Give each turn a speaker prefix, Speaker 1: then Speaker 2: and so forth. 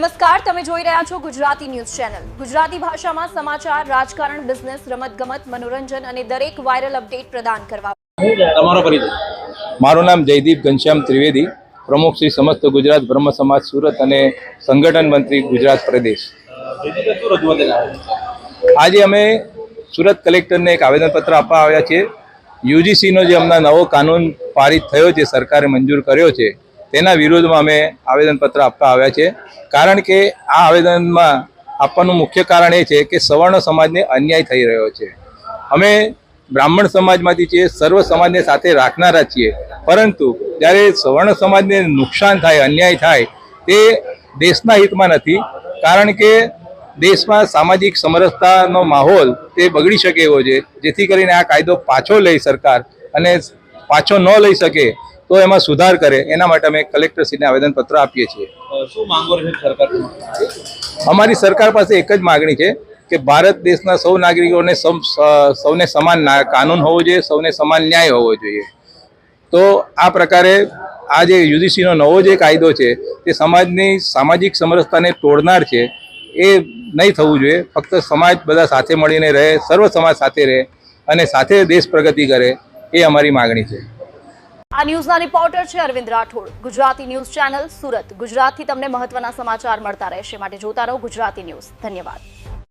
Speaker 1: નમસ્કાર તમે જોઈ રહ્યા છો ગુજરાતી ન્યૂઝ ચેનલ. ગુજરાતી ભાષામાં સમાચાર રાજકારણ બિઝનેસ રમતગમત મનોરંજન અને દરેક વાયરલ અપડેટ પ્રદાન કરવા.
Speaker 2: તમારો પરિચય.
Speaker 3: મારું નામ જયદીપ ઘનશ્યામ ત્રિવેદી પ્રમુખ શ્રી સમસ્ત ગુજરાત બ્રહ્મ સમાજ સુરત અને સંગઠન મંત્રી ગુજરાત પ્રદેશ? આજે અમે સુરત કલેક્ટરને એક આવેદનપત્ર આપવા આવ્યા છીએ. યુજીસીનો જે હમણાં નવો કાનૂન પારિત થયો છે સરકારે મંજૂર કર્યો છે તેના વિરોધમાં અમે આવેદનપત્ર આપવા આવ્યા છે. કારણ કે આ આવેદનમાં આપવાનું મુખ્ય કારણ એ છે કે સવર્ણ સમાજને અન્યાય થઈ રહ્યો છે. અમે બ્રાહ્મણ સમાજમાંથી છીએ, સર્વ સમાજને સાથે રાખનારા છીએ. પરંતુ જ્યારે સવર્ણ સમાજને નુકસાન થાય, અન્યાય થાય, તે દેશના હિતમાં નથી. કારણ કે દેશમાં સામાજિક સમરસતાનો માહોલ તે બગડી શકે એવો છે. જેથી કરીને આ કાયદો પાછો લઈ સરકાર અને પાછો ન લઈ શકે તો એમાં સુધાર કરે એના માટે અમે કલેક્ટરશ્રીને આવેદનપત્ર આપીએ છીએ.
Speaker 2: શું માંગો છે સરકાર
Speaker 3: અમારી સરકાર પાસે એક જ માગણી છે કે ભારત દેશના સૌ નાગરિકોને સૌને સમાન કાનૂન હોવો જોઈએ સૌને સમાન ન્યાય હોવો જોઈએ. તો આ પ્રકારે આ જે યુજીસીનો નવો જે કાયદો છે તે સમાજની સામાજિક સમરસતાને તોડનાર છે એ નહીં થવું જોઈએ. ફક્ત સમાજ બધા સાથે મળીને રહે સર્વ સમાજ સાથે રહે અને સાથે દેશ પ્રગતિ કરે એ અમારી માગણી છે.
Speaker 1: આ ન્યૂઝના રિપોર્ટર છે Arvind Rathod. Gujarati news channel Surat. ગુજરાતથી તમને મહત્વના સમાચાર મળતા રહેશે. માટે જોતા રહો ગુજરાતી ન્યૂઝ. ધન્યવાદ.